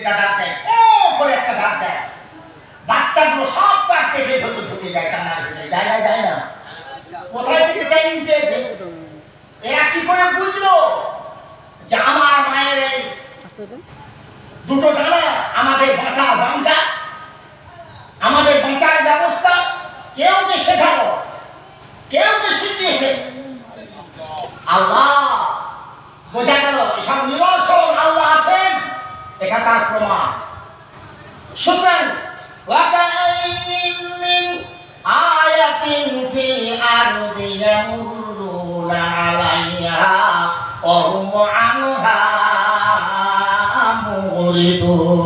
এটা ডাক দেয় ও করে একটা ডাক দেয়। বাচ্চাগুলো সব তার পেটের ভেতর ঢুকে যায়, কান্নার ভিতরে। যায় না যায় না। কোথায় থেকে ট্রেনিং পেয়েছে? এরা কি করে বুঝলো যে আমার মায়ের এই দুটো ডানা আমাদের বাঁচার বাঞ্চা আমাদের বাঁচার ব্যবস্থা কেউ কে শেখালো, কেউ কে শিখিয়েছে। আল্লাহ বোঝা গেল এসব নিদর্শন আল্লাহ আছেন এটা তার প্রমাণ সুতরাং وكأين من آية في الأرض يمرون عليها وهم عنها মুরিদুন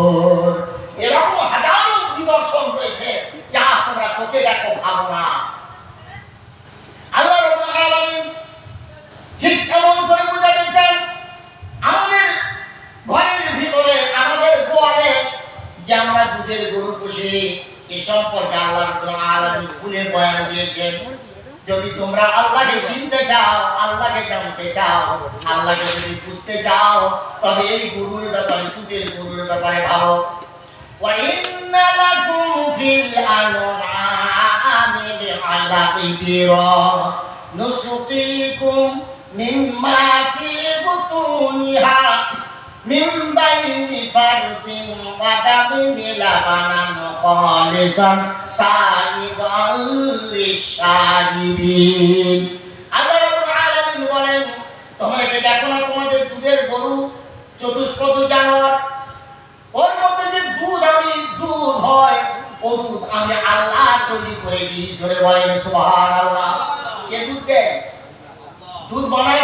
দিয়েছেন যদি তোমরা আল্লাহকে চিনতে চাও আল্লাহকে জানতে চাও আল্লাহকে যদি বুঝতে চাও তবে এই গরুর ব্যাপারে দুধের গরুর ব্যাপারে ভাবো وإن لكم في الأنعام لعلقدرا نسقيكم مما في بطونها من بين فرث ودم لبنا خالصا سائغا للشاربين আল্লাহ রাব্বুল আলামিন বলেন তোমরা কি দেখো না তোমাদের দুধের গরু চতুষ্পদ জানোয়ার ওর মধ্যে যে দুধ আমি দুধ হয় ও দুধ আমি আল্লাহ তৈরি করে দিই সরে বলেন সুবহান আল্লাহ কে দুধ দেয় দুধ বানায়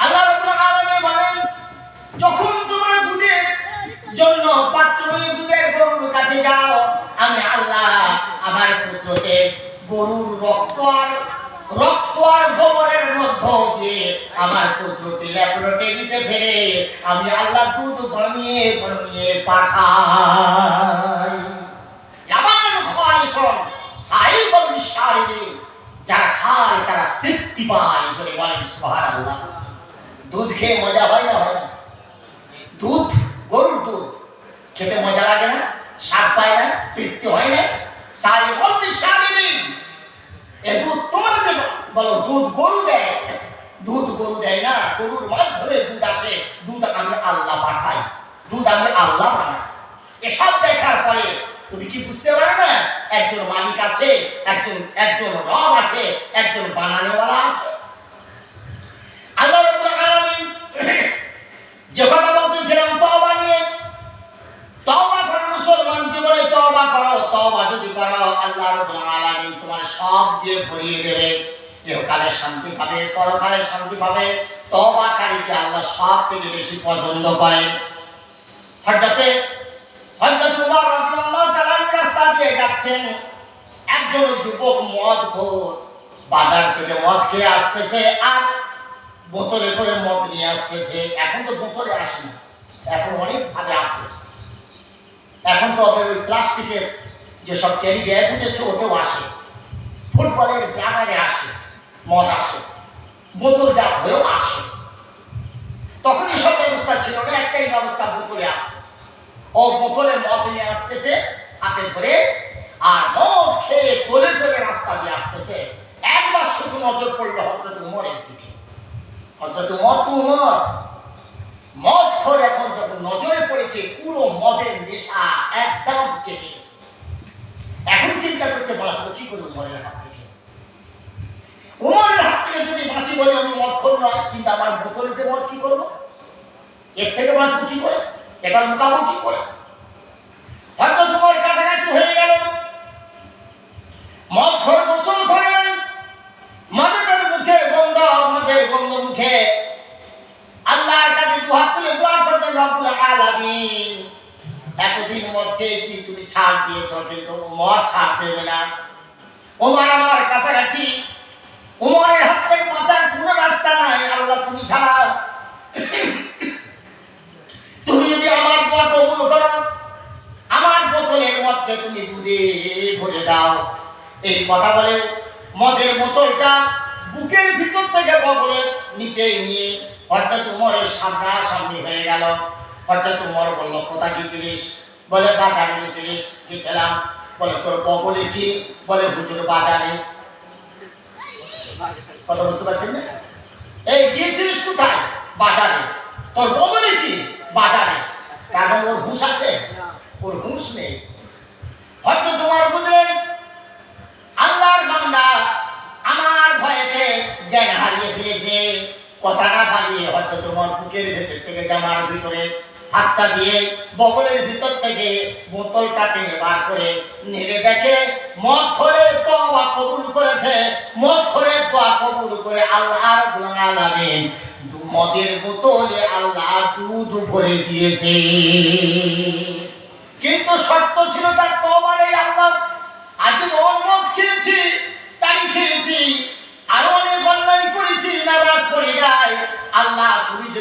আল্লাহ রাব্বুল আলামিন যখন তোমরা দুধের জন্য পাত্র নিয়ে দুধের গরুর কাছে যাও, আমি আল্লাহ গরুর রক্ত আর রক্ত আর আমি আল্লাহ দুধ বানিয়ে বানিয়ে পাঠাই। শারিরিক যারা খায়, তারা তৃপ্তি পায় বলেন দুধ খেয়ে মজা হয় না হয় না দুধ, গরুর দুধ। খেতে মজা লাগে না, স্বাদ পায় না, তৃপ্তি হয় না। এ দুধ তোমরা যে বলো। দুধ গরু দেয়? দুধ গরু দেয় না, গরুর মাধ্যমে দুধ আসে। দুধ আমি আল্লাহ পাঠাই। দুধ আমি আল্লাহ বানাই। এসব দেখার পরে তুমি কি বুঝতে পারো না? একজন মালিক আছে, একজন একজন রব আছে, একজন বানানেওয়ালা আছে। আল্লাহ রাব্বুল আলামিন যে কথা বলতেছিলাম, তওবা নিয়ে। তওবা করো মুসলমান জীবনে তওবা করো, তওবা যদি করো, আল্লাহ আলামিন তোমার সব দিয়ে ভরিয়ে দেবে। ইহকালে শান্তি পাবে, পরকালে শান্তি পাবে। তওবাকারীকে আল্লাহ সব থেকে বেশি পছন্দ করেন। হযরতে, হযরত উমর রাদিয়াল্লাহু তাআলা রাস্তা দিয়ে যাচ্ছেন। একজন যুবক মদ খোর বাজার থেকে মদ খেয়ে আসতেছে। আর বোতলে করে মদ নিয়ে আসতেছে। এখন তো বোতলে আসে না। এখন অনেক ভাবে আসে। এখন তো আবার ওই প্লাস্টিকের যেসব ক্যারি ব্যাগ উঠেছে, ওতেও আসে। ফুটবলের ব্যানারে আসে, মদ আসে। বোতল জাত হয়েও আসে। তখন এসব ব্যবস্থা ছিল না, একটাই ব্যবস্থা, বোতলে আসতেছে ও বোতলে মদ নিয়ে আসতেছে, হাতে ধরে, আর মদ খেয়ে তোলে তোলে রাস্তা দিয়ে আসতেছে। একবার শুধু নজর পড়ল হজরত উমরের দিকে। হজরত উমর তো মদ। খোর এখন যখন নজরে পড়েছে, পুরো মদের নেশা একদম কেটে গেছে। এখন চিন্তা করছে, বাঁচবো কি করে উমরের হাত থেকে? উমরের হাত থেকে যদি বাঁচি বলে আমি মদ খোর নয়, কিন্তু আমার বোতলে মদ কি করব? এর থেকে বাঁচবো কি করে? এবার লুকাবো কি করে? হয়তো তোমার কাছাকাছি হয়ে গেল। মদ খোর মধ্যে আল্লাহর কাছে দুহাত তুলে দোয়া করতেন রব্বুল আলামিন। এতদিন তুমি ছাড় দিয়েছ, কিন্তু ছাড় দেবে না। আমার কাছাকাছি হাত থেকে বাঁচার কোনো রাস্তা নাই, আল্লাহ তুমি তুমি যদি আমার দোয়া কবুল করো, আমার বোতলের মধ্যে তুমি দুধে ভরে দাও। এই কথা বলে মদের বোতলটা বুকের ভিতর থেকে বগলে নিচে নিয়ে অর্থাৎ উমরের সামনাসামনি হয়ে গেল। অর্থাৎ উমর বলল, কোথা গেছিলিস? বলে, বাজারে গেছিলিস, গেছিলাম। বলে, তোর বগলে কি? বলে, হুজুর বাজারে। কথা বুঝতে পারছেন না? এই গিয়েছিলিস কোথায়? বাজারে। তোর বগলে কি? বাজারে কারণ ওর হুঁশ আছে ওর হুঁশ নেই হয়তো তোমার বুঝলেন আল্লাহর বান্দা আমার ভয়েতে জ্ঞান হারিয়ে ফেলেছে কথাটা পালিয়ে হয়তো তোমার বুকের ভেতর থেকে জামার ভিতরে হাতটা দিয়ে বগলের ভিতর থেকে বোতলটা টেনে বার করে নেড়ে দেখে, মদ খোরে তোয়া কবুল করেছে, মদ খোরে তোয়া কবুল করে আল্লাহর গুণা লাগেন মদের বোতলে আল্লাহ দুধ ভরে দিয়েছে। কিন্তু সত্য ছিল তার তওবারে আল্লাহ। আজ মদ খেয়েছি তারি খেয়েছি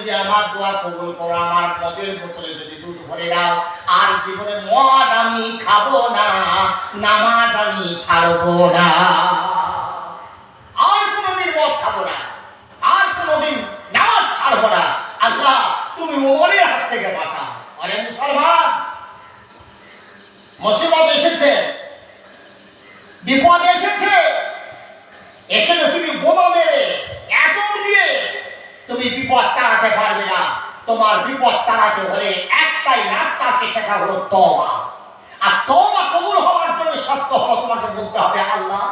যদি আমার দোয়া কবুল করো, আমার মদের বোতলে যদি দুধ ভরে দাও, আর জীবনে মদ আমি খাব না, নামাজ আমি ছাড়বো না। আর কোনোদিন মদ খাব না, আর কোনোদিন নামাজ ছাড়বো না। আল্লাহ, তুমি ওমরের হাত থেকে বাঁচাও। আরে মুসলমান, মুসিবত এসেছে, বিপদ এসেছে। এখানে তুমি বোমা মেরে অ্যাটম দিয়ে তুমি বিপদ তাড়াতে পারবে না। তোমার বিপদ তাড়াতে হলে একটাই রাস্তা আছে, সেটা হলো তওবা। আর তওবা কবুল হওয়ার জন্য শর্ত হলো তোমাকে বলতে হবে, আল্লাহ,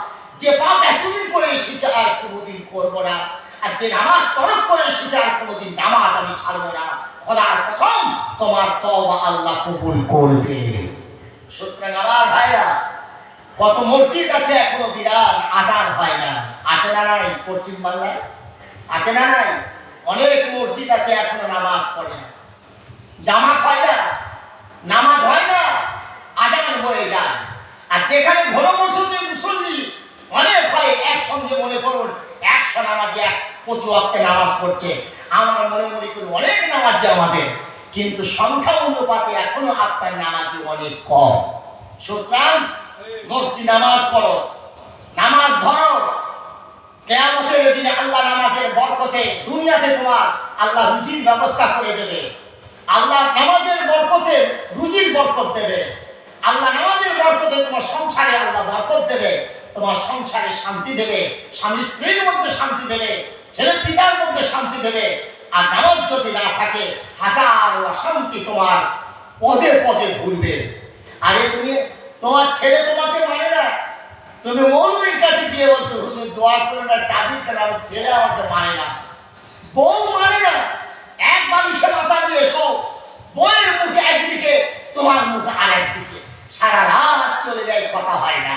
যে পাপ এতদিন করে এসেছে আর কোনোদিন করব না। আর যে নামাজ তরক করে এসেছে আর কোনোদিন নামাজ আমি ছাড়বো না। খোদার কসম, তোমার তওবা আল্লাহ কবুল করবে। সুতরাং আমার ভাইরা, কত মসজিদ আছে এখনও বিরাট আজান হয় না। আছে না নাই পশ্চিম বাংলায়? আছে না নাই? অনেক মসজিদ আছে এখনও নামাজ পড়ে না। জামাত হয় না, নামাজ হয় না, আজান হয়ে যায়। আর যেখানে ঘন মসজিদে মুসল্লি অনেক হয়, একসঙ্গে মনে করুন, একশো নামাজে এক প্রতি অক্টে নামাজ পড়ছে। আমরা মনে মনে করি অনেক নামাজি আমাদের, কিন্তু সংখ্যা অনুপাতে এখনও আপনার নামাজি অনেক কম। সুতরাং মূর্তি নামাজ পড়ো, নামাজ ধরো। কেয়ামতের দিনে আল্লাহ নামাজের বরকতে দুনিয়াতে তোমার আল্লাহ রুজির ব্যবস্থা করে দেবে। আল্লাহ নামাজের বরকতে রুজির বরকত দেবে। আল্লাহ নামাজের বরকতে তোমার সংসারে আল্লাহ বরকত দেবে। তোমার সংসারে শান্তি দেবে। স্বামী স্ত্রীর মধ্যে শান্তি দেবে। ছেলে পিতার মধ্যে শান্তি দেবে। আর নামাজ যদি না থাকে, হাজার অশান্তি তোমার পদে পদে ঘুরবে। আরে তুমি, তোমার ছেলে তোমাকে মানে না তুমি মৌলবীর কাছে গিয়ে বলছো, হুজুর, দোয়া করে না টাবির দেন, আমার ছেলে আমাকে মানে না। বউ মানে না। এক বালিশে মাথা দিয়ে শো বউয়ের মুখে একদিকে, তোমার মুখে আর একদিকে সারা রাত চলে যায়, কথা হয় না।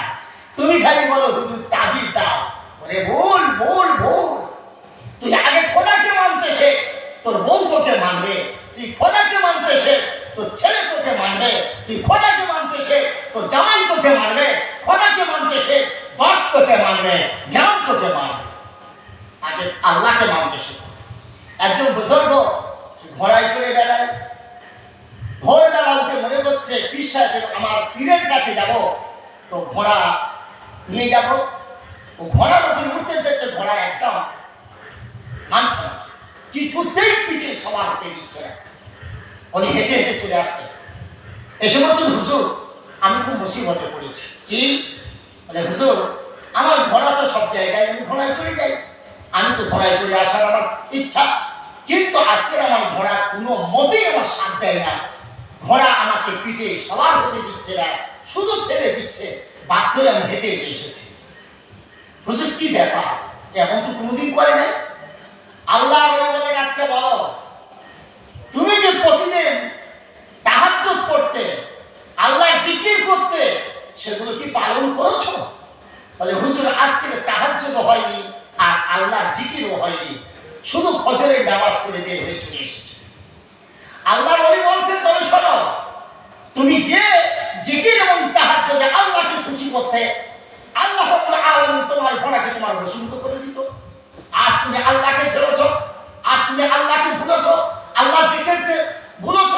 তুমি খালি বলো, হুজুর, তাবিজ দাও। ওরে ভুল ভুল ভুল। তুই আগে খোদাকে মানতে শেখ। তোর বউ তোকে মানবে। তুই খোদাকে মানতে শেখ। তোর ছেলে তোকে মানবে তুই খোদাকে মানতে শেখ তোর জামাই তোকে মানবে খোদাকে মানতে শেখ দশ তোকে মানবে জ্ঞান তোকে মানবে আগে আল্লাহকে মানতে শেখ একজন বুজুর্গ ঘোড়ায় চড়ে বেড়ায় ভোরবেলা উঠে মনে করছে সাহেবের আমার পীরের কাছে যাব, তো ঘোড়া নিয়ে যাব। ও ঘোড়ার উপরে উঠতে চাচ্ছে ঘোড়া একদম মানছে না। কিছুতেই পিঠে সবার দিচ্ছে না। উনি হেঁটে হেঁটে চলে আসতেন এসে বলছেন হুজুর, আমি খুব মুসিবতে পড়েছি। কি? বলে, হুজুর, আমার ঘোড়া তো সব জায়গায়, আমি ঘোড়ায় চলে যাই। আমি তো ঘোড়ায় চলে আসার আমার ইচ্ছা। কিন্তু আজকের আমার ঘোড়া কোনো মতেই আমার সাথ দেয় না। ঘোড়া আমাকে পিঠে সবার হতে দিচ্ছে না, শুধু ফেলে দিচ্ছে। বাধ্য আমি হেঁটে হেঁটে এসেছি। হুজুর, কি ব্যাপার? এমন তো কোনোদিন করে নাই? আল্লাহ বলে বলে যাচ্ছে বলো। যে প্রতিদিন তাহাজ্জুদ পড়তে আল্লাহ জিকির করতে, সেগুলো কি পালন করেছ? বলে, হুজুর, আজকে তাহাজ্জুদ হয়নি আর আল্লাহ জিকিরও হয়নি। শুধু ফজরের নামাজ পড়ে বের হয়ে চলে এসেছে। আল্লাহ বলি বলছেন তবে শোনো, তুমি যে জিকির এবং তাহার জন্য আল্লাহকে খুশি করতে, আল্লাহ আলামিন তোমার ঘোড়াকে তোমার বসন্ত করে দিত। আজ তুমি আল্লাহকে ছেড়েছ, আজ তুমি আল্লাহকে ভুলেছ আল্লাহ জিকিরকে ভুলেছ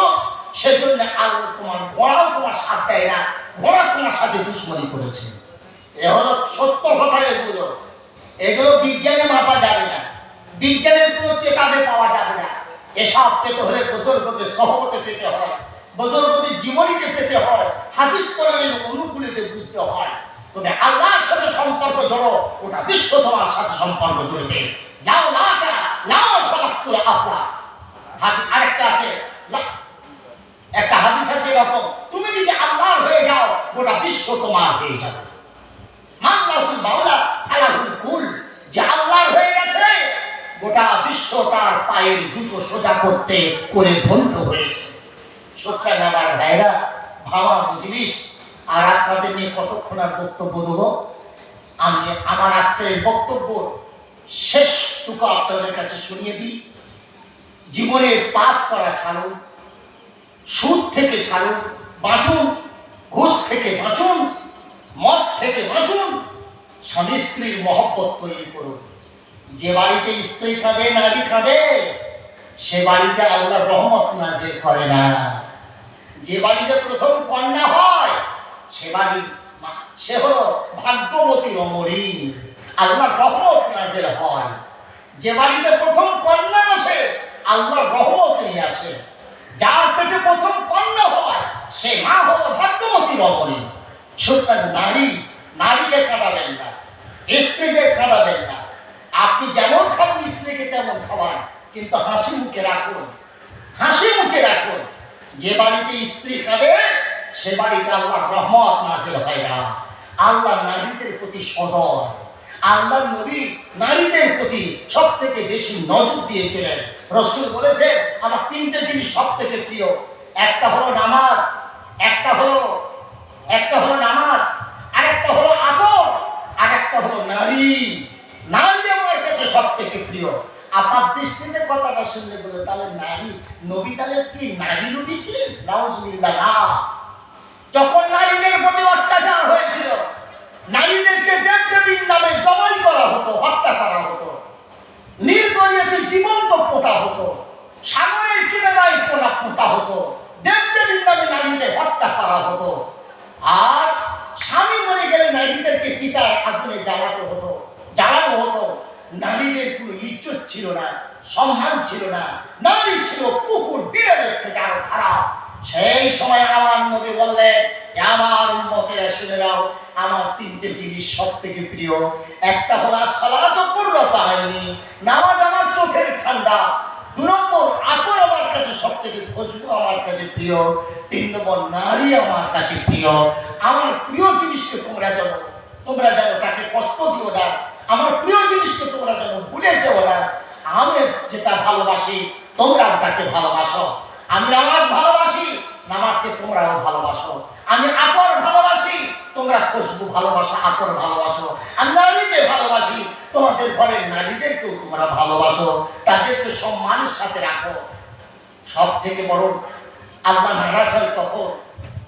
সেজন্য আল্লাহ তোমার ঘোড়াও তোমার সাথ দেয় না ঘোড়া তোমার সাথে দুশ্মনী করেছে। এ হলো সত্য কথা এগুলো। এগুলো বিজ্ঞানে মাপা যাবে না। বিজ্ঞানের কোনো কেতাবে পাওয়া যাবে না। এসব পেতে হলে বছর সহমতে পেতে হয়। বছর জীবনীতে পেতে হয়। হাদিস কোরআনের অনুকূলিতে বুঝতে হয়। তবে আল্লাহর সাথে সম্পর্ক জড়ো, ওটা বিশ্ব তোমার সাথে সম্পর্ক জড়বে। লাও লাকা, লাও সালাক্তুল হাদিস আরেকটা আছে। একটা হাদিস আছে এরকম, তুমি যদি আল্লাহর হয়ে যাও, গোটা বিশ্ব তোমার হয়ে যাবে। মাল্লাহুল মাওলা, আলাহুল কুল, যে আল্লাহর হয়ে গেছে, গোটা বিশ্ব তার পায়ের জুতো সোজা করতে করে ধন্য হয়েছে। সুতরাং আমার ভাইরা ভাবা জিনিস আর আপনাদের নিয়ে কতক্ষণ আর বক্তব্য দেবো? আমি আমার আজকের বক্তব্য শেষটুকু আপনাদের কাছে শুনিয়ে দিই। জীবনের পাপ করা ছাড়ুন সুদ থেকে ছাড়ুন বাঁচুন, ঘুষ থেকে বাঁচুন, মদ থেকে বাঁচুন, স্বামী স্ত্রীর মহব্বত তৈরি করুন। যে বাড়িতে স্ত্রী কাঁদে নারী কাঁদে, সে বাড়িতে আল্লাহ রহমত নাজির করে না। যে বাড়িতে প্রথম কন্যা হয়, সে বাড়ি সে হলো ভাগ্যবতী অমরী। আল্লাহ রহমত নাজির হয়। যে বাড়িতে প্রথম কন্যা আল্লাহ রহমত নিয়ে আসে। যার পেটে প্রথম কন্যা হয়, সে মা হলো ভাগ্যবতী রমণী। সুতরাং নারী, নারীকে কাটাবেন না, স্ত্রীদের কাটাবেন না। আপনি যেমন খাবেন, স্ত্রীকে তেমন খাবার কিন্তু হাসি মুখে রাখুন, হাসি মুখে রাখুন। যে বাড়িতে স্ত্রী কাঁদে সে বাড়িতে আল্লাহ রহমত নাজিল হয় না। আল্লাহ নারীদের প্রতি সদয়। আল্লাহ নবী নারীদের প্রতি সব থেকে বেশি নজর দিয়েছিলেন। রসুল বলেছেন, আমার তিনটে জিনিস সব থেকে প্রিয়। একটা হলো নামাজ, একটা হলো একটা হলো নামাজ, আর একটা হলো আদর আর একটা হলো নারী। নারী আমার কাছে সব থেকে প্রিয়। আপনার দৃষ্টিতে কথাটা শুনলে বলে, তাহলে নারী, নবী তাহলে কি নারী নবী ছিলেন? নাউজুবিল্লাহ, না। যখন নারীদের প্রতি অত্যাচার হয়েছিল নারীদেরকে দেব দেবীর নামে জবাই করা হতো, হত্যা করা হতো। নীল দরিয়াতে জীবন্ত পোতা হতো। সাগরের কিনারায় পোনা পোতা হতো। দেব দেবীর নামে নারীদের হত্যা করা হতো। আর স্বামী মরে গেলে নারীদেরকে চিতায় আগুনে জ্বালাতে হতো, জ্বালানো হতো। নারীদের কোনো ইজ্জত ছিল না, সম্মান ছিল না। নারী ছিল কুকুর বিড়ালের থেকে আরও খারাপ। সেই সময় আমার নবী বললেন আমার উম্মতেরা শুনে নাও আমার তিনটে জিনিস সব থেকে প্রিয়। একটা হলো সালাত আইনি নামাজ আমার চোখের ঠান্ডা। দু নম্বর, আতর আমার কাছে সব থেকে খুশবু আমার কাছে প্রিয়। তিন নম্বর, নারী আমার কাছে প্রিয়। আমার প্রিয় জিনিসকে তোমরা জানো তোমরা জানো, তাকে কষ্ট দিও না। আমার প্রিয় জিনিসকে তোমরা যেন ভুলে যেও না। আমি যেটা ভালোবাসি, তোমরাও তাকে ভালোবাসো। আমি নামাজ ভালোবাসি, নামাজকে তোমরাও ভালোবাসো আমি আতর ভালোবাসি তোমরা খুশবু ভালোবাসো আতর ভালোবাসো। আমি নারীকে ভালোবাসি। তোমাদের ঘরের নারীদেরকেও তোমরা ভালোবাসো। তাদেরকে সম্মানের সাথে রাখো। সব থেকে বড় আল্লাহ নারাজ হয় তখন।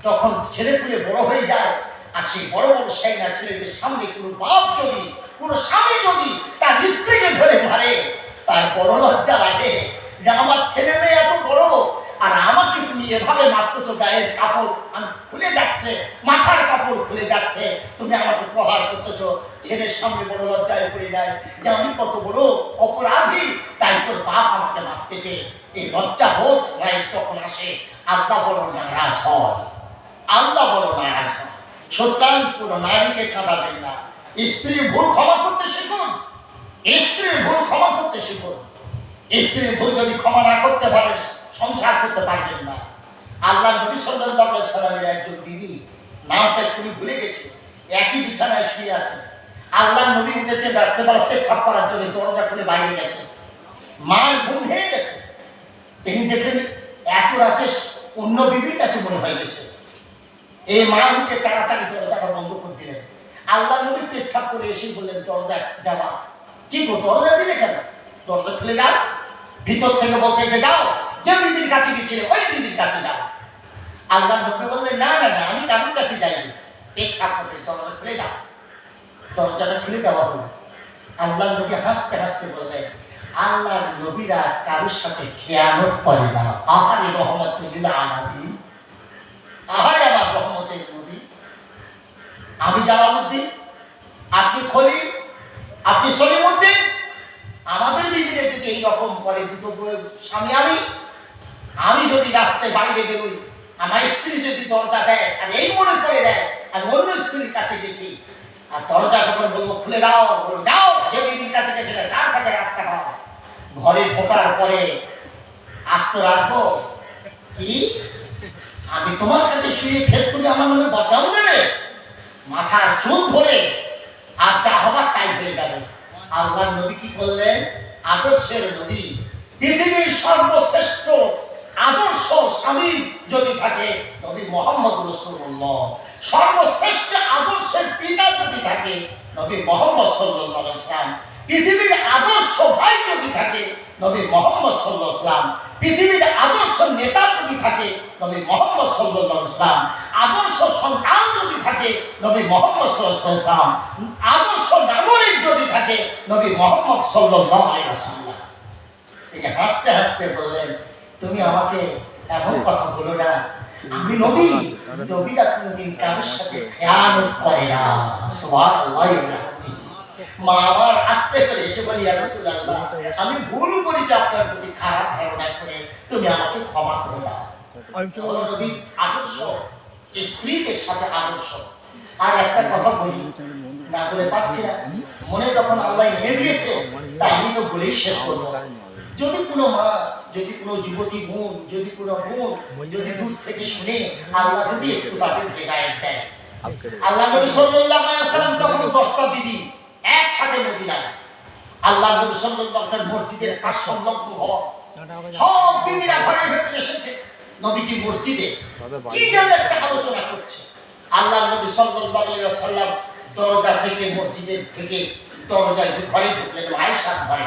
তখন ছেলে পুলে বড় হয়ে যায়। আর সেই বড় বড় সেনা ছেলেদের সামনে কোনো বাপ যদি, কোনো স্বামী যদি তার স্ত্রীকে ধরে মারে, তার বড় লজ্জা লাগে যে আমার ছেলে মেয়ে এত বড় আর আমাকে তুমি এভাবে মারতেছো, গায়ের কাপড় খুলে যাচ্ছে, মাথার কাপড় খুলে যাচ্ছে। তুমি আমাকে প্রহার করতেছো, ছেলের সামনে বড় লজ্জায় পড়ে যায় যে আমি কত বড় অপরাধী, তাই তোর বাপ আমাকে মারতেছে। এই লজ্জা বোধ মায়ের যখন আসে, আল্লাহ বড় নারাজ হয় আল্লাহ বড় নারাজ হয় সুতরাং কোনো নারীকে কাঁদাবেন না। স্ত্রীর ভুল ক্ষমা করতে শিখুন। স্ত্রীর ভুল ক্ষমা করতে শিখুন। স্ত্রীর ভুল যদি ক্ষমা না করতে পারে সংসার করতে পারবেন না। আল্লাহ নবী সাল্লামের একজন দিদি নামটা একটু ভুলে গেছে। একই বিছানায় শুয়ে আছে আল্লাহ নবী উঠেছেন রাত্রেবেলা পেচ্ছাপ করার জন্য দরজা খুলে বাইরে গেছে মায়ের ঘুম ভেঙে গেছে। তিনি দেখলেন এত রাতে অন্য বিবির কাছে মনে হয়ে গেছে। এই মা উঠে তাড়াতাড়ি দরজাটা বন্ধ করে দিলেন। আল্লাহ নবী পেচ্ছাপ করে এসে বললেন, দরজা দেওয়া। কি গো, দরজা দিলে কেন? দরজা খুলে দাও। ভিতর থেকে বলতে যে যাও। যে কাছে গেছিলে ওই বিবির কাছে যাও। আল্লাহ নবী বললেন, না না না, আমি কারোর কাছে যাইনি। দরজা খুলে দাও দরজাটা খুলে দেওয়া হলো। আল্লাহ নবী হাসতে হাসতে বললেন আল্লাহর নবীরা কারোর সাথে খেয়ানত করে না। আহারে রহমতুল্লাহ আলাদি আহারে আমার রহমতের নবী। আমি জালালউদ্দিন, আপনি খলিল, আপনি সলিমউদ্দিন। আমাদের বিবিরে যদি এইরকম করে দুটো স্বামী আমি আমি যদি রাস্তায় বাইরে বেরোই, আমার স্ত্রী যদি দরজা দেয়, আর এই মনে করে দেয়, আমি অন্য স্ত্রীর কাছে গেছি। আর দরজা যখন বলব খুলে দাও। বলব যাও, যে বিবির কাছে গেছিলে, তার কাছে রাখতে দাও। ঘরে ঢোকার পরে আস্ত রাখব কি? আমি তোমার কাছে শুয়ে ফের তুমি আমার নামে বদনাম দেবে? মাথার চুল ধরে, আর যা হবার তাই হয়ে যাবে। আল্লাহ নবী কি করলেন আদর্শের নবী, পৃথিবীর সর্বশ্রেষ্ঠ আদর্শ স্বামী যদি থাকে নবী মোহাম্মদ রসুল্লাহ। সর্বশ্রেষ্ঠ আদর্শের পিতা যদি থাকে নবী মোহাম্মদ সাল্লাহ ইসলাম পৃথিবীর আদর্শ ভাই যদি থাকে নবী মোহাম্মদ সাল্লাহ ইসলাম পৃথিবীর আদর্শ নেতা যদি থাকে নবী মোহাম্মদ সাল্লাহ ইসলাম আদর্শ সন্তান যদি থাকে নবী মোহাম্মদ সাল্লাহ ইসলাম আদর্শ নাগরিক যদি থাকে নবী মোহাম্মদ সাল্লাহ আলাইসাল্লাম তিনি হাসতে হাসতে বললেন তুমি আমাকে এমন কথা বলো না। আমি নবী নবীরা কোনোদিন কারোর সাথে খেয়ানত করে না। সুবহানাল্লাহ মা আমার আস্তে এসে বলি "ইয়া রাসূলুল্লাহ আমি ভুল করেছি আপনার প্রতি খারাপ ধারণা করে। তুমি আমাকে ক্ষমা করে দাও। আদর্শ। স্ত্রীদের সাথে আদর্শ। আর একটা কথা বলি না বলে পাচ্ছি না। মনে যখন আল্লাহ এনে দিয়েছে তা আমি তো বলেই শেষ করব। যদি কোনো মা যদি কোনো যুবতী বোন যদি কোনো বোন যদি দূর থেকে শুনে আল্লাহ যদি একটু তাদের হেদায়েত দেয়। আল্লাহ নবী সাল্লাল্লাহু আলাইহি ওয়াসাল্লাম তখন 10টা বিবি একসাথে মদিনায়। আল্লাহ নবী সাল্লাল্লাহু আলাইহি ওয়াসাল্লাম মসজিদের কাজ সংলগ্ন হওয়া সব বিবিরা ঘরের ভেতরে এসেছে। নবীজি মসজিদে কি যেন একটা আলোচনা করছে। আল্লাহ নবী সাল্লাল্লাহু আলাইহি ওয়াসাল্লাম দরজা থেকে মসজিদের থেকে দরজায় ঘরে ঢুকলেন আয়েশার ঘরে।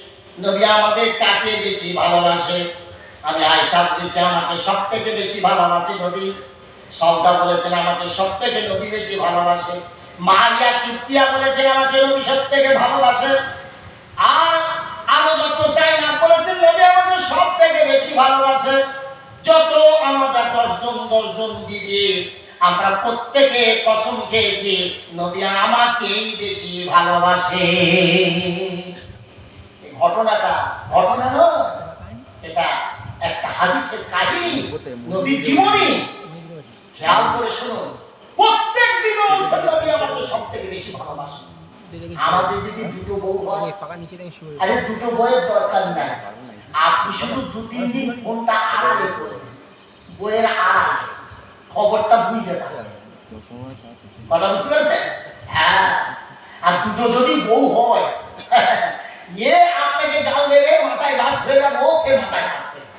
নবী আমাদের কাকে বেশি ভালোবাসে? আমি আয়সা বলেছি, আমাকে সব থেকে বেশি ভালোবাসে নবী। সৌদা বলেছেন, আমাকে সব থেকে নবী বেশি ভালোবাসে। মারিয়া কীর্তিয়া বলেছেন, আমাকে নবী সব থেকে ভালোবাসে। আর আরও যত চাই না বলেছেন, নবী আমাকে সব থেকে বেশি ভালোবাসে। যত আমরা দশজন দশজন দিদি আমরা প্রত্যেকে কসম খেয়েছি, নবী আমাকেই বেশি ভালোবাসে। ঘটনাটা ঘটনা নয়, এটা একটা হাদিসের কাহিনী। নবীর জীবনী। খেয়াল করে শুনুন, প্রত্যেক দিন বলছেন নবী আমাকে সব থেকে বেশি ভালোবাসে। আমাদের যদি দুটো বউ হয়, আরে দুটো বইয়ের দরকার নাই। আপনি শুধু দু, তিন দিন ফোনটা আড়ালে করবেন বইয়ের আড়ালে। খবরটা বুঝতে পারবেন। কথা বুঝতে পারছেন? হ্যাঁ। আর দুটো যদি বউ হয় এ আপনাকে গাল দেবে, মাথায় গাছ ফেলবে, ও ফের মাথায় গাছ ফেলবে।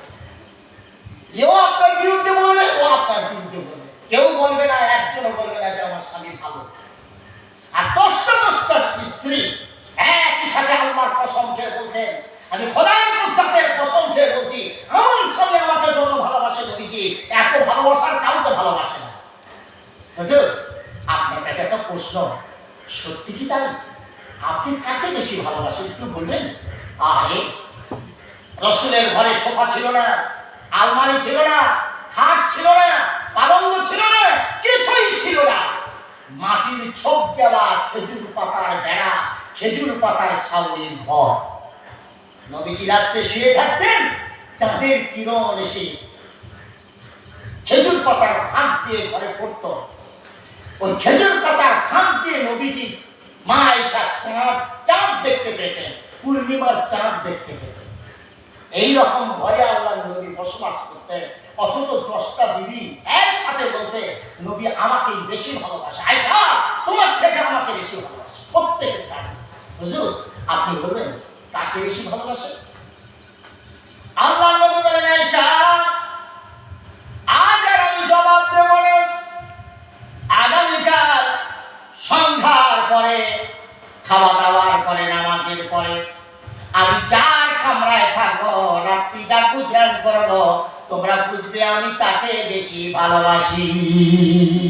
এও আপনার বিরুদ্ধে বলবে, ও আপনার বিরুদ্ধে বলবে। কেউ বলবে না, একজনও বলবে না যে আমার স্বামী ভালো। আর দশটা দশটা স্ত্রী একই সাথে আল্লাহর কসম খেয়ে বলছেন, আমি খোদার প্রস্তাবের কসম খেয়ে বলছি, আমার স্বামী আমাকে যত ভালোবাসে নবীজি, এত ভালোবাসার কাউকে ভালোবাসে না। হুজুর আপনার কাছে একটা প্রশ্ন, সত্যি কি তাই? আপনি কাকে বেশি ভালোবাসেন, একটু বলবেন? আরে, রসুলের ঘরে সোফা ছিল না, আলমারি ছিল না, খাট ছিল না, পালঙ্গ ছিল না, কিছুই ছিল না। মাটির ছোপ দেওয়া খেজুর পাতার বেড়া, খেজুর পাতার ছাউনির ঘর। নবীজি রাত্রে শুয়ে থাকতেন, চাঁদের কিরণ এসে খেজুর পাতার ফাঁক দিয়ে ঘরে পড়তো। ওই খেজুর পাতার ফাঁক দিয়ে নবীজি মা চাঁদ চাঁদ দেখতে পেতেন, পূর্ণিমার চাঁদ দেখতে পেতেন। এই রকম ঘরে আল্লাহ নবী বসবাস করতে অথচ দশটা বিবি একসাথে বলছে, নবী আমাকেই বেশি ভালোবাসে। আয়সা তোমার থেকে আমাকে বেশি ভালোবাসে, প্রত্যেকের হুজুর, আপনি বলবেন, কাকে বেশি ভালোবাসে? আল্লাহ নবী বলেন আয়সা পরে খাওয়া দাওয়ার পরে, নামাজের পরে। আমি যার কামরায় থাকব, রাত্রি যা বুঝলাম করব, তোমরা বুঝবে আমি তাকে বেশি ভালোবাসি।